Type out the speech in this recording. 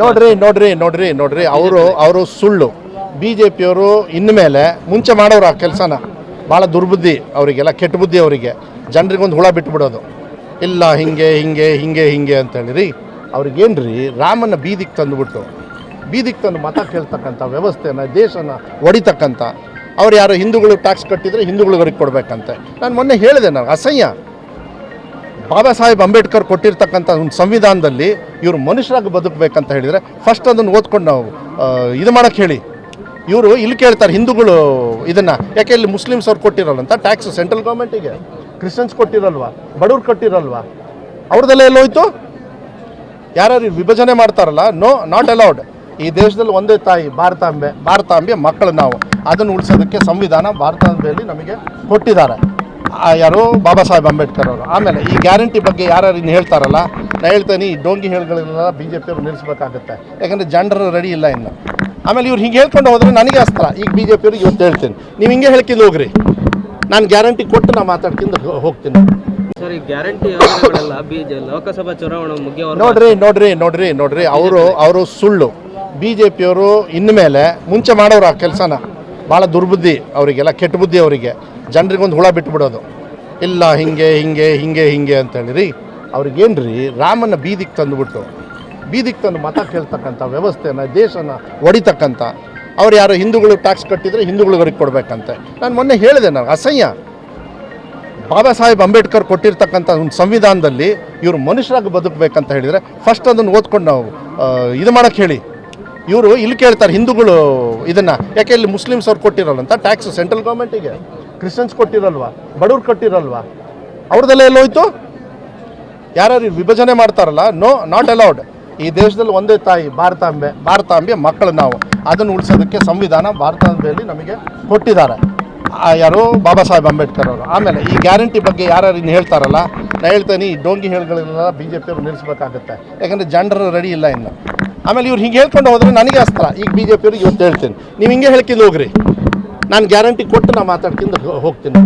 ನೋಡ್ರಿ ನೋಡ್ರಿ ನೋಡ್ರಿ ನೋಡ್ರಿ. ಅವರು ಅವರು ಸುಳ್ಳು. ಬಿ ಜೆ ಪಿಯವರು ಇನ್ಮೇಲೆ ಮುಂಚೆ ಮಾಡೋರು ಆ ಕೆಲಸನ. ಭಾಳ ದುರ್ಬುದ್ಧಿ ಅವರಿಗೆಲ್ಲ, ಕೆಟ್ಟ ಬುದ್ಧಿ ಅವರಿಗೆ. ಜನರಿಗೊಂದು ಹುಳ ಬಿಟ್ಬಿಡೋದು. ಇಲ್ಲ, ಹಿಂಗೆ ಹಿಂಗೆ ಹಿಂಗೆ ಹಿಂಗೆ ಅಂತೇಳಿ ರೀ ಅವ್ರಿಗೇನು ರೀ ರಾಮನ ಬೀದಿಗೆ ತಂದುಬಿಟ್ಟು, ಬೀದಿಗೆ ತಂದು ಮತ ಕೇಳ್ತಕ್ಕಂಥ ವ್ಯವಸ್ಥೆನ, ದೇಶನ ಹೊಡಿತಕ್ಕಂಥ ಅವ್ರು ಯಾರು ಹಿಂದೂಗಳು ಟ್ಯಾಕ್ಸ್ ಕಟ್ಟಿದರೆ ಹಿಂದೂಗಳಿಗರಿಗೆ ಕೊಡಬೇಕಂತೆ. ನಾನು ಮೊನ್ನೆ ಹೇಳಿದೆ, ನಾನು ಅಸಹ್ಯ. ಬಾಬಾ ಸಾಹೇಬ್ ಅಂಬೇಡ್ಕರ್ ಕೊಟ್ಟಿರ್ತಕ್ಕಂಥ ಒಂದು ಸಂವಿಧಾನದಲ್ಲಿ ಇವರು ಮನುಷ್ಯರಾಗಿ ಬದುಕಬೇಕಂತ ಹೇಳಿದರೆ ಫಸ್ಟ್ ಅದನ್ನು ಓದ್ಕೊಂಡು ನಾವು ಇದು ಮಾಡೋಕ್ಕೆ ಹೇಳಿ. ಇವರು ಇಲ್ಲಿ ಕೇಳ್ತಾರೆ ಹಿಂದೂಗಳು ಇದನ್ನು, ಯಾಕೆ ಇಲ್ಲಿ ಮುಸ್ಲಿಮ್ಸ್ ಅವ್ರು ಕೊಟ್ಟಿರಲ್ಲಂತ ಟ್ಯಾಕ್ಸ್ ಸೆಂಟ್ರಲ್ ಗೌರ್ಮೆಂಟಿಗೆ ಕ್ರಿಶ್ಚಿಯನ್ಸ್ ಕೊಟ್ಟಿರಲ್ವಾ? ಬಡವ್ರು ಕೊಟ್ಟಿರಲ್ವಾ? ಅವ್ರದ್ದೆಲ್ಲ ಎಲ್ಲೋಯ್ತು? ಯಾರ್ಯಾರು ವಿಭಜನೆ ಮಾಡ್ತಾರಲ್ಲ? ನೋ ನಾಟ್ ಅಲೌಡ್ ಈ ದೇಶದಲ್ಲಿ ಒಂದೇ ತಾಯಿ, ಭಾರತಾಂಬೆ ಭಾರತಾಂಬೆ ಮಕ್ಕಳು ನಾವು. ಅದನ್ನು ಉಳಿಸೋದಕ್ಕೆ ಸಂವಿಧಾನ ಭಾರತಾಂಬೆಯಲ್ಲಿ ನಮಗೆ ಕೊಟ್ಟಿದ್ದಾರೆ. ಯಾರು ಬಾಬಾ ಸಾಹೇಬ್ ಅಂಬೇಡ್ಕರ್ ಅವರು. ಆಮೇಲೆ ಈ ಗ್ಯಾರಂಟಿ ಬಗ್ಗೆ ಯಾರು ಇನ್ನು ಹೇಳ್ತಾರಲ್ಲ ನಾ ಹೇಳ್ತೇನೆ ಈ ಡೋಂಗಿ ಹೇಳ್ಗಳನ್ನೆಲ್ಲ ಬಿ ಜೆ ಪಿಯವರು ನಿಲ್ಲಿಸ್ಬೇಕಾಗುತ್ತೆ. ಯಾಕಂದರೆ ಜನರು ರೆಡಿ ಇಲ್ಲ ಇನ್ನು. ಆಮೇಲೆ ಇವ್ರು ಹಿಂಗೆ ಹೇಳ್ಕೊಂಡು ಹೋದರೆ ನನಗೆ ಅಸ್ತ್ರ. ಈಗ ಬಿ ಜೆ ಪಿಯವ್ರಿಗೆ ಇವತ್ತು ಹೇಳ್ತೀನಿ. ನೀವು ಹಿಂಗೆ ಹೇಳ್ಕಿಂದು ಹೋಗ್ರಿ. ನಾನು ಗ್ಯಾರಂಟಿ ಕೊಟ್ಟು ನಾ ಮಾತಾಡ್ಕೊಂಡು ಹೋಗ್ತೀನಿ. ಸರ್ ಈ ಗ್ಯಾರಂಟಿ ಲೋಕಸಭಾ ಚುನಾವಣೆ ನೋಡ್ರಿ ನೋಡ್ರಿ ನೋಡ್ರಿ ನೋಡ್ರಿ. ಅವರು ಅವರು ಸುಳ್ಳು. ಬಿ ಜೆ ಪಿಯವರು ಇನ್ಮೇಲೆ ಮುಂಚೆ ಮಾಡೋರು ಆ ಕೆಲಸನ. ಭಾಳ ದುರ್ಬುದ್ಧಿ ಅವರಿಗೆಲ್ಲ ಕೆಟ್ಟ ಬುದ್ಧಿ ಅವರಿಗೆ. ಜನರಿಗೊಂದು ಹುಳ ಬಿಟ್ಬಿಡೋದು. ಇಲ್ಲ, ಹಿಂಗೆ ಹಿಂಗೆ ಹಿಂಗೆ ಹಿಂಗೆ ಅಂತೇಳಿ ರೀ ಅವ್ರಿಗೇನು ರೀ ರಾಮನ ಬೀದಿಗೆ ತಂದುಬಿಟ್ಟು, ಬೀದಿಗೆ ತಂದು ಮತ ಕೇಳ್ತಕ್ಕಂಥ ವ್ಯವಸ್ಥೆನ, ದೇಶನ ಒಡಿತಕ್ಕಂಥ, ಅವ್ರು ಯಾರು ಹಿಂದೂಗಳು ಟ್ಯಾಕ್ಸ್ ಕಟ್ಟಿದರೆ ಹಿಂದೂಗಳಿಗರಿಗೆ ಕೊಡಬೇಕಂತೆ. ನಾನು ಮೊನ್ನೆ ಹೇಳಿದೆ ನಾನು, ಅಸಹ್ಯ. ಬಾಬಾ ಸಾಹೇಬ್ ಅಂಬೇಡ್ಕರ್ ಕೊಟ್ಟಿರ್ತಕ್ಕಂಥ ಒಂದು ಸಂವಿಧಾನದಲ್ಲಿ ಇವರು ಮನುಷ್ಯರಾಗಿ ಬದುಕಬೇಕಂತ ಹೇಳಿದರೆ ಫಸ್ಟ್ ಅದನ್ನು ಓದ್ಕೊಂಡು ನಾವು ಇದು ಮಾಡೋಕ್ಕೆ ಹೇಳಿ. ಇವರು ಇಲ್ಲಿ ಕೇಳ್ತಾರೆ ಹಿಂದೂಗಳು ಇದನ್ನು, ಯಾಕೆ ಇಲ್ಲಿ ಮುಸ್ಲಿಮ್ಸ್ ಅವ್ರು ಕೊಟ್ಟಿರಲ್ಲಂತ ಟ್ಯಾಕ್ಸ್ ಸೆಂಟ್ರಲ್ ಗೌರ್ಮೆಂಟಿಗೆ ಕ್ರಿಶ್ಚಿಯನ್ಸ್ ಕೊಟ್ಟಿರಲ್ವಾ? ಬಡವ್ರು ಕೊಟ್ಟಿರಲ್ವಾ? ಅವ್ರದ್ದೆಲ್ಲ ಎಲ್ಲೋಯ್ತು? ಯಾರ್ಯಾರು ವಿಭಜನೆ ಮಾಡ್ತಾರಲ್ಲ? ನೋ ನಾಟ್ ಅಲೌಡ್ ಈ ದೇಶದಲ್ಲಿ ಒಂದೇ ತಾಯಿ, ಭಾರತಾಂಬೆ ಭಾರತಾಂಬೆ ಮಕ್ಕಳು ನಾವು. ಅದನ್ನು ಉಳಿಸೋದಕ್ಕೆ ಸಂವಿಧಾನ ಭಾರತಾಂಬೆಯಲ್ಲಿ ನಮಗೆ ಕೊಟ್ಟಿದ್ದಾರೆ. ಯಾರು ಬಾಬಾ ಸಾಹೇಬ್ ಅಂಬೇಡ್ಕರ್ ಅವರು. ಆಮೇಲೆ ಈ ಗ್ಯಾರಂಟಿ ಬಗ್ಗೆ ಯಾರ್ಯಾರು ಇನ್ನು ಹೇಳ್ತಾರಲ್ಲ? ನಾ ಹೇಳ್ತೇನೆ, ಈ ಡೋಂಗಿ ಹೇಳುಗಳೆಲ್ಲ ಬಿ ಜೆ ಪಿಯವರು ನಿಲ್ಲಿಸಬೇಕಾಗುತ್ತೆ. ಯಾಕಂದರೆ ಜನರು ರೆಡಿ ಇಲ್ಲ ಇನ್ನು. ಆಮೇಲೆ ಇವ್ರು ಹಿಂಗೆ ಹೇಳ್ಕೊಂಡು ಹೋದರೆ ನನಗೆ ಅಸ್ತ್ರ. ಈಗ ಬಿ ಜೆ ಪಿಯವ್ರಿಗೆ ಇವತ್ತು ಹೇಳ್ತೀನಿ. ನೀವು ಹಿಂಗೆ ಹೇಳ್ಕಿದ್ದು ಹೋಗ್ರಿ. ನಾನು ಗ್ಯಾರಂಟಿ ಕೊಟ್ಟು ನಾನು ಮಾತಾಡ್ಕೊಂಡು ಹೋಗ್ತೀನಿ.